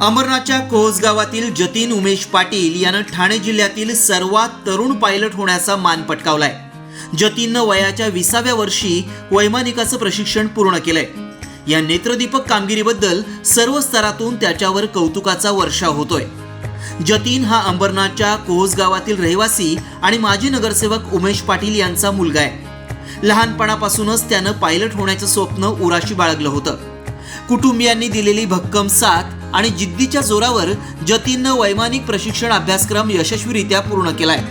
अमरनाथच्या कोस गावातील जतीन उमेश पाटील यानं ठाणे जिल्ह्यातील सर्वात तरुण पायलट होण्याचा मान पटकावलाय. जतीननं वयाच्या विसाव्या वर्षी वैमानिकाचं प्रशिक्षण पूर्ण केलंय. या नेत्रदीपक कामगिरीबद्दल सर्व स्तरातून त्याच्यावर कौतुकाचा वर्षा होतोय. जतीन हा अंबरनाथच्या कोस गावातील रहिवासी आणि माजी नगरसेवक उमेश पाटील यांचा मुलगा आहे. लहानपणापासूनच त्यानं पायलट होण्याचं स्वप्न उराशी बाळगलं होतं. कुटुंबियांनी दिलेली भक्कम साथ आणि जिद्दीच्या जोरावर जतीननं वैमानिक प्रशिक्षण अभ्यासक्रम यशस्वीरित्या पूर्ण केलाय.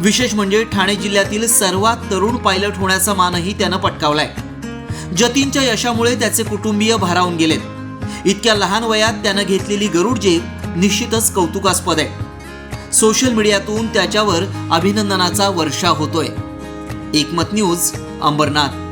विशेष म्हणजे ठाणे जिल्ह्यातील सर्वात तरुण पायलट होण्याचा मानही त्यानं पटकावलाय. जतीनच्या यशामुळे त्याचे कुटुंबीय भारावून गेलेत. इतक्या लहान वयात त्यानं घेतलेली गरुड जेप निश्चितच कौतुकास्पद आहे. सोशल मीडियातून त्याच्यावर अभिनंदनाचा वर्षा होतोय. एकमत न्यूज अंबरनाथ.